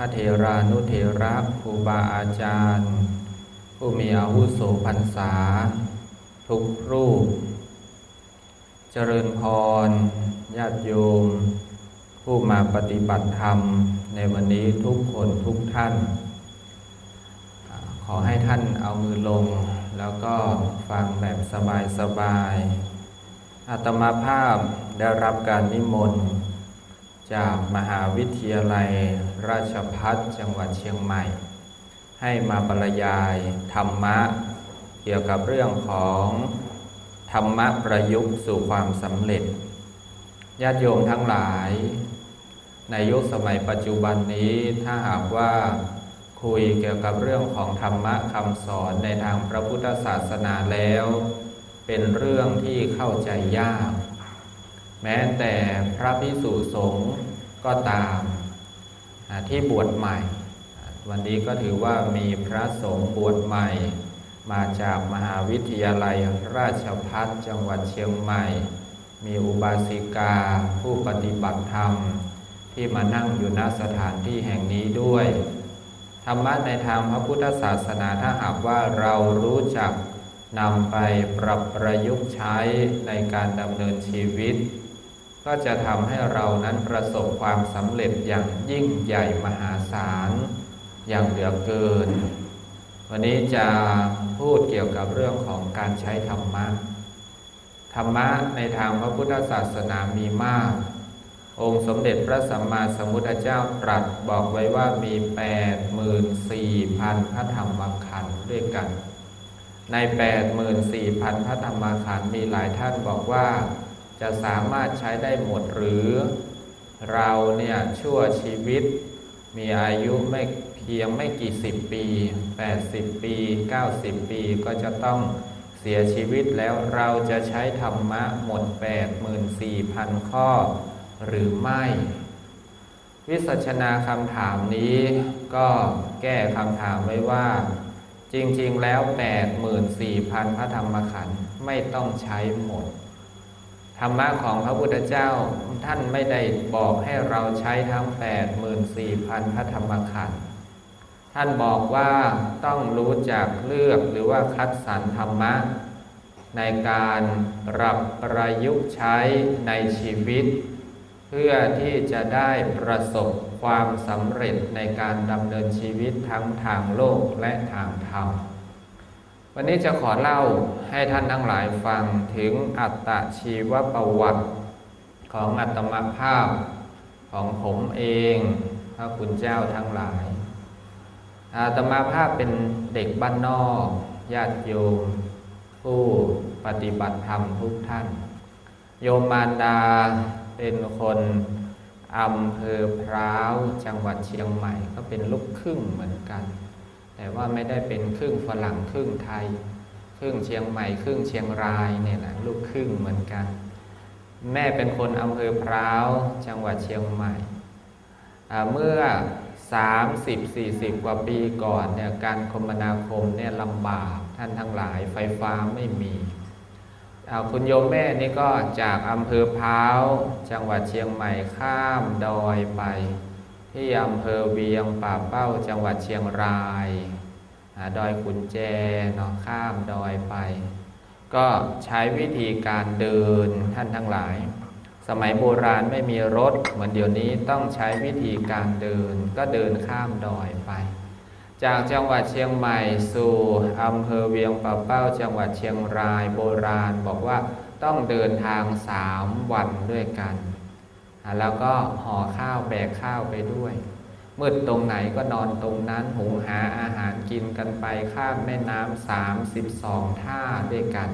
ควาเคารพระเถรานุเถระครูบาอาจารย์ ผู้มีอาวุโสพรรษา ทุกรูป เจริญพร ญาติโยม ผู้มาปฏิบัติธรรมในวันนี้ทุกคนทุกท่าน ขอให้ท่านเอามือลง แล้วก็ฟังแบบสบายๆอาตมาภาพได้รับการนิมนต์ จากมหาวิทยาลัย ราชพัฒจังหวัดเชียงใหม่ ให้มาบรรยายธรรมะ เกี่ยวกับเรื่องของธรรมะประยุกต์สู่ความสำเร็จญาติโยมทั้งหลาย ในยุคสมัยปัจจุบันนี้ถ้าหากว่าคุยเกี่ยวกับเรื่องของธรรมะคำสอนในทางพระพุทธศาสนาแล้ว เป็นเรื่องที่เข้าใจยาก แม้แต่พระพิสุสงฆ์ก็ตามที่บวชใหม่ วันนี้ก็ถือว่ามีพระสงฆ์บวชใหม่ มาจากมหาวิทยาลัยราชพัฒจังหวัดเชียงใหม่ มีอุบาสิกาผู้ปฏิบัติธรรม ที่มานั่งอยู่ณสถานที่แห่งนี้ด้วย ธรรมะในทางพระพุทธศาสนาถ้าหากว่าเรารู้จักนำไปปรับประยุกต์ใช้ในการดำเนินชีวิต ก็จะทำให้เรานั้นประสบความสำเร็จอย่างยิ่งใหญ่มหาศาลอย่างเหลือเกิน วันนี้จะพูดเกี่ยวกับเรื่องของการใช้ธรรมะ ธรรมะในทางพระพุทธศาสนามีมาก องค์สมเด็จพระสัมมาสัมพุทธเจ้าตรัสบอกไว้ว่ามีแปดหมื่นสี่พันพระธรรมขันธ์ด้วยกัน ในแปดหมื่นสี่พันพระธรรมขันธ์มีหลายท่านบอกว่า จะสามารถใช้ได้หมดหรือ เราเนี่ยชั่วชีวิต มีอายุไม่เพียงไม่กี่สิบปี 80 ปี 90 ปีก็จะต้องเสียชีวิตแล้วเราจะใช้ธรรมะหมด 84,000 ข้อ หรือไม่ วิสัชนาคำถามนี้ก็แก้คำถามไว้ว่า จริงๆแล้ว 84,000 พระธรรมขันธ์ไม่ต้องใช้หมด ธรรมะของพระพุทธเจ้าท่านไม่ได้บอกให้เราใช้ทั้ง 84,000 พระธรรมขันธ์ท่านบอกว่าต้องรู้จักเลือกหรือว่าคัดสรรธรรมะ ในการปรับประยุกต์ใช้ในชีวิต เพื่อที่จะได้ประสบความสำเร็จในการดำเนินชีวิตทั้งทางโลกและทางธรรม วันนี้จะขอเล่าให้ท่านทั้งหลายฟังถึงอัตตชีวประวัติของอัตมภาพของผมเองพระคุณเจ้าทั้งหลาย อาตมาภาพเป็นเด็กบ้านนอกญาติโยม ผู้ปฏิบัติธรรมทุกท่าน โยมมารดาเป็นคนอำเภอพร้าวจังหวัดเชียงใหม่ก็เป็นลูกครึ่งเหมือนกัน แต่ว่าไม่ได้เป็นครึ่งฝรั่งครึ่งไทย ครึ่งเชียงใหม่ ครึ่งเชียงรายเนี่ยนะลูกครึ่งเหมือนกัน แม่เป็นคนอำเภอพร้าวจังหวัดเชียงใหม่ เมื่อ 30-40 กว่าปีก่อนเนี่ยการคมนาคมเนี่ยลำบากท่านทั้งหลายไฟฟ้าไม่มีคุณโยมแม่นี่ก็จากอำเภอพร้าวจังหวัดเชียงใหม่ข้ามดอยไป ที่อำเภอเวียงป่าเป้าจังหวัดเชียงราย ดอยขุนแจเนาะข้ามดอยไป ก็ใช้วิธีการเดินท่านทั้งหลาย สมัยโบราณไม่มีรถ เหมือนเดี๋ยวนี้ต้องใช้วิธีการเดิน ก็เดินข้ามดอยไป จากจังหวัดเชียงใหม่สู่อำเภอเวียงป่าเป้าจังหวัดเชียงรายโบราณบอกว่าต้องเดินทางสามวันด้วยกัน แล้วก็ห่อข้าวแบกข้าวไปด้วย มืดตรงไหนก็นอนตรงนั้นหุงหาอาหารกินกันไปข้ามแม่น้ำสามสิบสองท่าด้วยกัน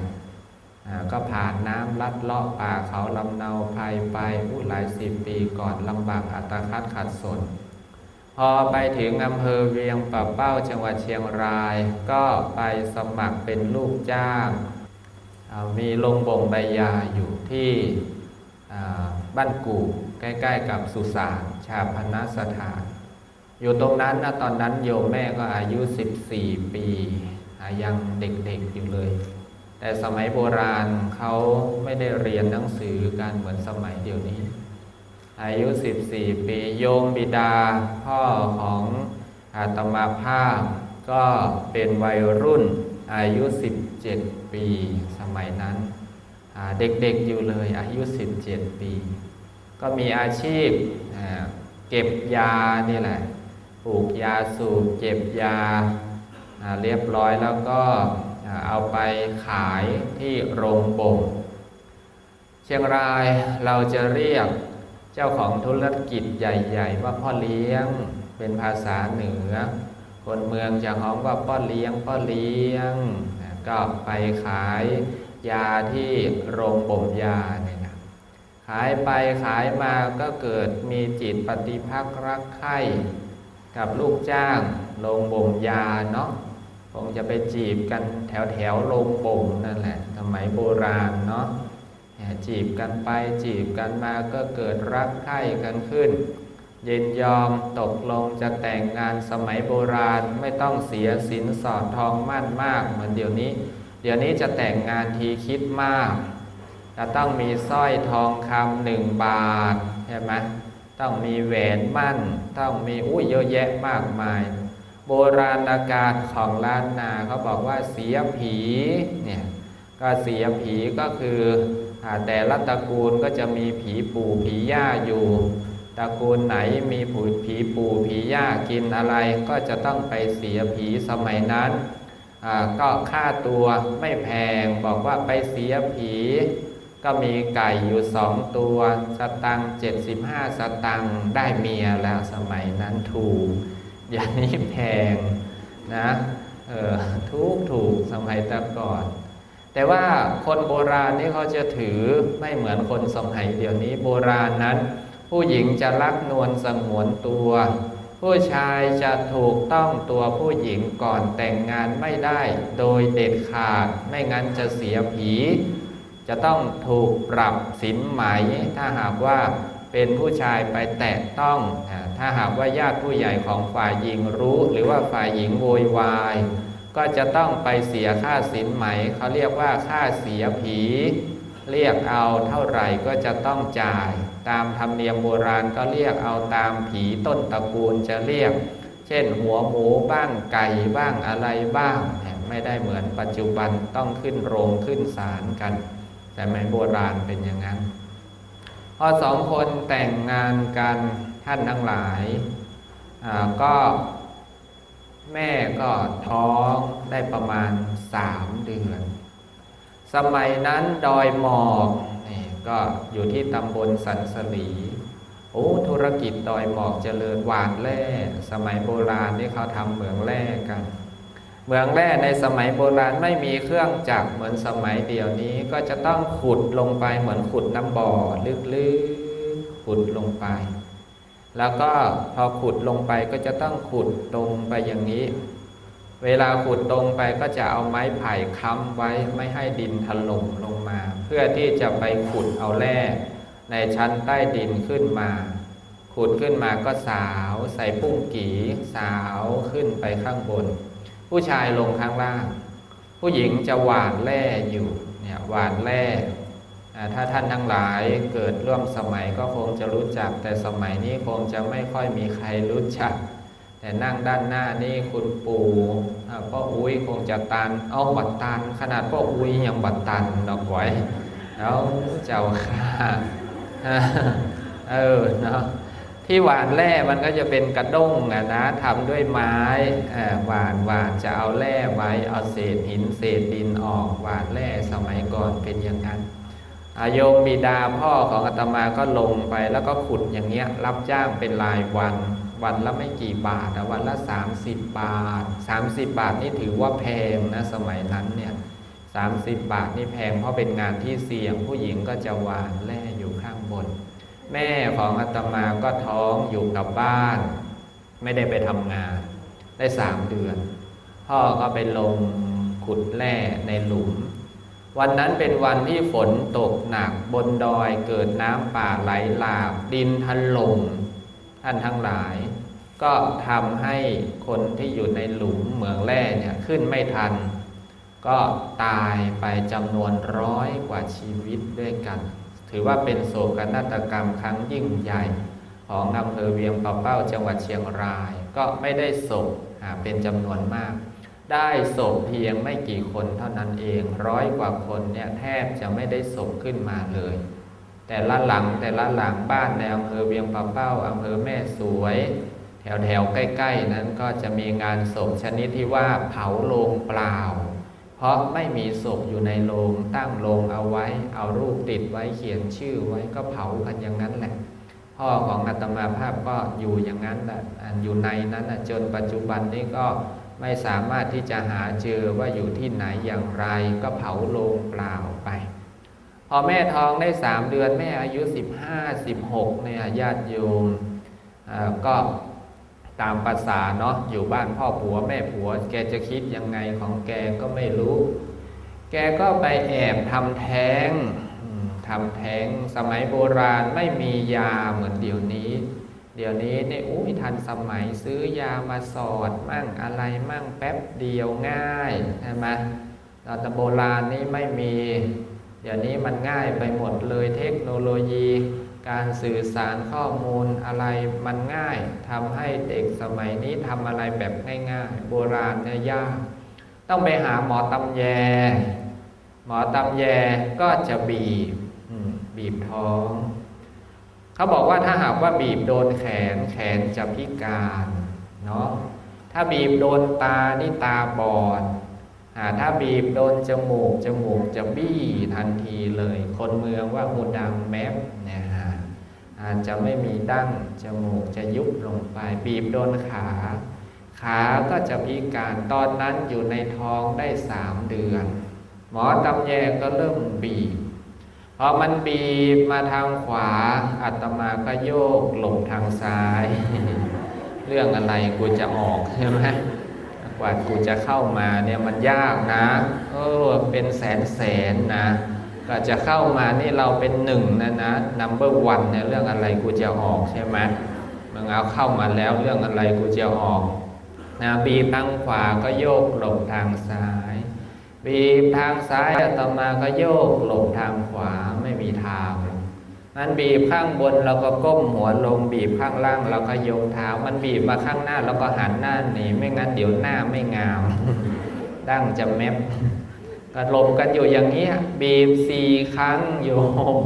ก็ผ่านน้ำลัดเลาะป่าเขาลำเนาภัยไปอู้หลายสิบปีก่อนลำบากอัตคัดขัดสน พอไปถึงอำเภอเวียงป่าเป้าจังหวัดเชียงราย ก็ไปสมัครเป็นลูกจ้าง มีลงบ่งใบยาอยู่ที่บ้านกู่ใกล้ ๆ กับสุสานชาพนสถาน อยู่ตรงนั้นนะตอนนั้นโยมแม่ก็อายุ 14 ปี ยังเด็กๆอยู่เลย แต่สมัยโบราณเขาไม่ได้เรียนหนังสือกันเหมือนสมัยเดี๋ยวนี้ อายุ 14 ปีโยมบิดาพ่อของอาตมาภาพ ก็เป็นวัยรุ่นอายุ 17 ปีสมัยนั้นเด็กๆอยู่เลยอายุ 17 ปี ก็มีอาชีพเก็บยานี่แหละ ปลูกยาสูบเก็บยาเรียบร้อยแล้วก็เอาไปขายที่โรงบ่มเชียงรายเราจะเรียกเจ้าของธุรกิจใหญ่ ๆ ว่าพ่อเลี้ยงเป็นภาษาเหนือ คนเมืองจะฮ้องว่าพ่อเลี้ยงพ่อเลี้ยงก็ไปขายยาที่โรงบ่มยาเนี่ยนะขายไปขายมาก็เกิดมีจิตปฏิภาครักใคร่ กับลูกจ้างโรงบ่มยาเนาะคงจะไปจีบกันแถวแถวๆโรงบ่มนั่นแหละสมัยโบราณเนาะแห่จีบกันไปจีบกันมาก็เกิดรักใคร่กันขึ้น เยินยอมตกลงจะแต่งงานสมัยโบราณไม่ต้องเสียสินสอดทองมั่นมากเหมือนเดี๋ยวนี้ เดี๋ยวนี้จะแต่งงานทีคิดมากจะต้องมีสร้อยทองคำหนึ่งบาทใช่ไหม ต้องมีแหวนมั่น ต้องมีอุ้ยเยอะแยะมากมาย โบราณการของล้านนาเขาบอกว่าเสียผีเนี่ยก็เสียผีก็คืออแต่ละตระกูลก็จะมีผีปู่ผีย่าอยู่ตระกูลไหนมีผูผีปู่ผีย่ากินอะไรก็จะต้องไปเสียผีสมัยนั้น ก็ค่าตัวไม่แพงบอกว่าไปเสียผี ก็มีไก่อยู่สองตัวสตังเจ็ดสิบห้าสตังได้เมียแล้วสมัยนั้นถูกอย่างนี้แพงนะเออทุกถูกสมัยแต่ก่อน แต่ว่าคนโบราณนี่เขาจะถือไม่เหมือนคนสมัยเดี๋ยวนี้โบราณนั้น ผู้หญิงจะรักนวลสงวนตัว ผู้ชายจะถูกต้องตัวผู้หญิงก่อนแต่งงานไม่ได้ โดยเด็ดขาดไม่งั้นจะเสียผี จะต้องถูกปรับสินไหม ถ้าหากว่าเป็นผู้ชายไปแตะต้อง ถ้าหากว่าญาติผู้ใหญ่ของฝ่ายหญิงรู้ หรือว่าฝ่ายหญิงโวยวาย ก็จะต้องไปเสียค่าสินไหม เขาเรียกว่าค่าเสียผี เรียกเอาเท่าไหร่ก็จะต้องจ่าย ตามธรรมเนียมโบราณก็เรียกเอาตามผีต้นตระกูลจะเรียก เช่นหัวหมูบ้างไก่บ้างอะไรบ้าง ไม่ได้เหมือนปัจจุบันต้องขึ้นโรงขึ้นศาลกัน แต่ไม่โบราณเป็นอย่างนั้น พอสองคนแต่งงานกันท่านทั้งหลายาก็แม่ก็ท้องได้ประมาณสามเดือน สมัยนั้นดอยหมอกนี่ก็อยู่ที่ตำบลสันสลีโอ้ธุรกิจดอยหมอกเจริญหวานแร่สมัยโบราณที่เขาทำเหมืองแร่กัน เมืองแร่ในสมัยโบราณไม่มีเครื่องจักรเหมือนสมัยเดียวนี้ ก็จะต้องขุดลงไปเหมือนขุดน้ำบ่อลึกๆขุดลงไป แล้วก็พอขุดลงไปก็จะต้องขุดตรงไปอย่างนี้ เวลาขุดตรงไปก็จะเอาไม้ไผ่ค้ำไว้ไม่ให้ดินถล่มลงมา เพื่อที่จะไปขุดเอาแร่ในชั้นใต้ดินขึ้นมาขุดขึ้นมาก็สาวใส่ปุ้งกีสาวขึ้นไปข้างบน ผู้ชายลงข้างล่าง ผู้หญิงจะหวานแร่อยู่เนี่ยหวานแร่ถ้าท่านทั้งหลายเกิดร่วมสมัยก็คงจะรู้จัก แต่สมัยนี้คงจะไม่ค่อยมีใครรู้จัก แต่นั่งด้านหน้านี่คุณปู่อ่าพ่ออุ้ยคงจะตันเอาบัตรตัน ขนาดพ่ออุ้ยยังบัตรตันดอกไว้แล้วเจ้าค่ะเออเนาะ ที่หวานแร่มันก็จะเป็นกระด้งอะนะทำด้วยไม้หวานหวานจะเอาแร่ไว้เอาเศษหินเศษดินออกหวานแร่สมัยก่อนเป็นอย่างนั้นอาโยมบิดาพ่อของอาตมาก็ลงไปแล้วก็ขุดอย่างเงี้ย รับจ้างเป็นรายวัน วันละไม่กี่บาทวันละ 30 บาท 30 บาทนี่ถือว่าแพงนะสมัยนั้นเนี่ย30 บาทนี่แพงเพราะเป็นงานที่เสี่ยงผู้หญิงก็จะหวานแร่อยู่ข้างบน แม่ของอาตมาก็ท้องอยู่กับบ้าน ไม่ได้ไปทำงาน ได้สามเดือน พ่อก็ไปลงขุดแร่ในหลุม วันนั้นเป็นวันที่ฝนตกหนักบนดอยเกิดน้ำป่าไหลหลากดินถล่มท่านทั้งหลาย ก็ทำให้คนที่อยู่ในหลุมเหมืองแร่เนี่ยขึ้นไม่ทัน ก็ตายไปจำนวนร้อยกว่าชีวิตด้วยกัน ถือว่าเป็นโศกนาฏกรรมครั้งยิ่งใหญ่ ของอำเภอเวียงป่าเป้าจังหวัดเชียงราย ก็ไม่ได้ศพเป็นจำนวนมาก ได้ศพเพียงไม่กี่คนเท่านั้นเองร้อยกว่าคนเนี่ยแทบจะไม่ได้ศพขึ้นมาเลย แต่ละหลังแต่ละหลังบ้านในอำเภอเวียงป่าเป้าอำเภอแม่สวย แถวแถวๆใกล้ ๆ นั้นก็จะมีงานศพชนิดที่ว่าเผาโลงเปล่า เพราะไม่มีศพอยู่ในโลงตั้งโลงเอาไว้ เอารูปติดไว้เขียนชื่อไว้ก็เผากันอย่างนั้นแหละ พ่อของอาตมาภาพก็อยู่อย่างนั้นแหละอยู่ในนั้นจนปัจจุบันนี้ก็ไม่สามารถที่จะหาเจอว่าอยู่ที่ไหนอย่างไร ก็เผาโลงเปล่าไป พอแม่ท้องได้สามเดือนแม่อายุสิบห้าสิบหกเนี่ยญาติโยมก็ ตามภาษาเนาะอยู่บ้านพ่อผัวแม่ผัว แกจะคิดยังไงของแกก็ไม่รู้ แกก็ไปแอบทำแท้งทำแท้งสมัยโบราณไม่มียาเหมือนเดี๋ยวนี้ เดี๋ยวนี้เนี่ยอุ้ยทันสมัยซื้อยามาสอดมั่งอะไรมั่งแป๊บเดียวง่ายใช่ไหมแตอนโบราณนี่ไม่มี เดี๋ยวนี้มันง่ายไปหมดเลยเทคโนโลยี การสื่อสารข้อมูลอะไรมันง่ายทำให้เด็กสมัยนี้ทำอะไรแบบง่ายๆ โบราณเนี่ยยาก ต้องไปหาหมอตำแย หมอตำแยก็จะบีบบีบท้อง เขาบอกว่าถ้าหากว่าบีบโดนแขนแขนจะพิการเนาะถ้าบีบโดนตานี่ตาบอดอ่าถ้าบีบโดนจมูกจมูกจะบี้ทันทีเลย คนเมืองว่าหูดังแมปเนี่ยฮะ อาจจะไม่มีดั้งจมูกจะยุบลงไปบีบโดนขา ขาก็จะพิการตอนนั้นอยู่ในท้องได้สามเดือน หมอตำแยก็เริ่มบีบพอมันบีบมาทางขวาอาตมาก็โยกหลบทางซ้าย เรื่องอะไรกูจะออกใช่ไหมกว่ากูจะเข้ามาเนี่ยมันยากนะเออเป็นแสนแสนนะ ก็จะเข้ามานี่เราเป็นหนึ่งนะนะ number one เนี่ยเรื่องอะไรกูจะออกใช่ไหมมึงเอาเข้ามาแล้วเรื่องอะไรกูจะออกนะบีบทางขวาก็โยกหลบทางซ้าย บีบทางซ้ายอาตมาก็โยกหลบทางขวาไม่มีทางมันบีบข้างบนเราก็ก้มหัวลงบีบข้างล่างเราก็ยกเท้า มันบีบมาข้างหน้าเราก็หันหน้าหนีไม่งั้นเดี๋ยวหน้าไม่งามดั้งจะแมบ ก็หลบกันอยู่อย่างนี้บีบสี่ครั้งโยม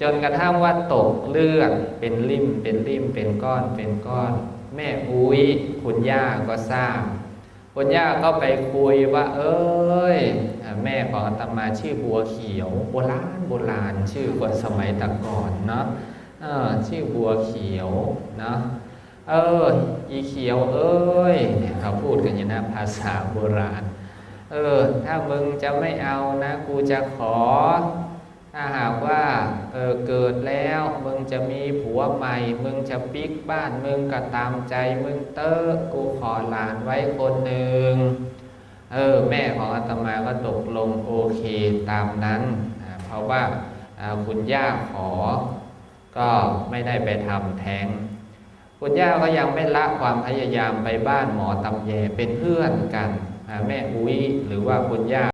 จนกระทั่งว่าตกเลือดเป็นริ่มเป็นริ่มเป็นก้อนเป็นก้อน แม่อุ้ยคุณย่าก็ทราบคุณย่าก็ไปคุยว่า เอ้ยอ่าแม่ของอาตมาชื่อบัวเขียว โบราณโบราณชื่อคนสมัยแตะก่อนเนาะชื่อบัวเขียวเนาะเอออีเขียว เอ้ยเนี่ยเขาพูดกันอย่างนะภาษาโบราณ เออ ถ้ามึงจะไม่เอานะ กูจะขอ ถ้าหากว่า เออ เกิดแล้ว มึงจะมีผัวใหม่ มึงจะปิกบ้าน มึงก็ตามใจ มึงเตอกูขอหลานไว้คนหนึ่ง เออ แม่ของอาตมาก็ตกลงโอเคตามนั้น เพราะว่าคุณย่าขอ ก็ไม่ได้ไปทำแท้งคุณย่าก็ยังไม่ละความพยายามไปบ้านหมอตำแยเป็นเพื่อนกัน แม่อุ้ยหรือว่าคุณย่า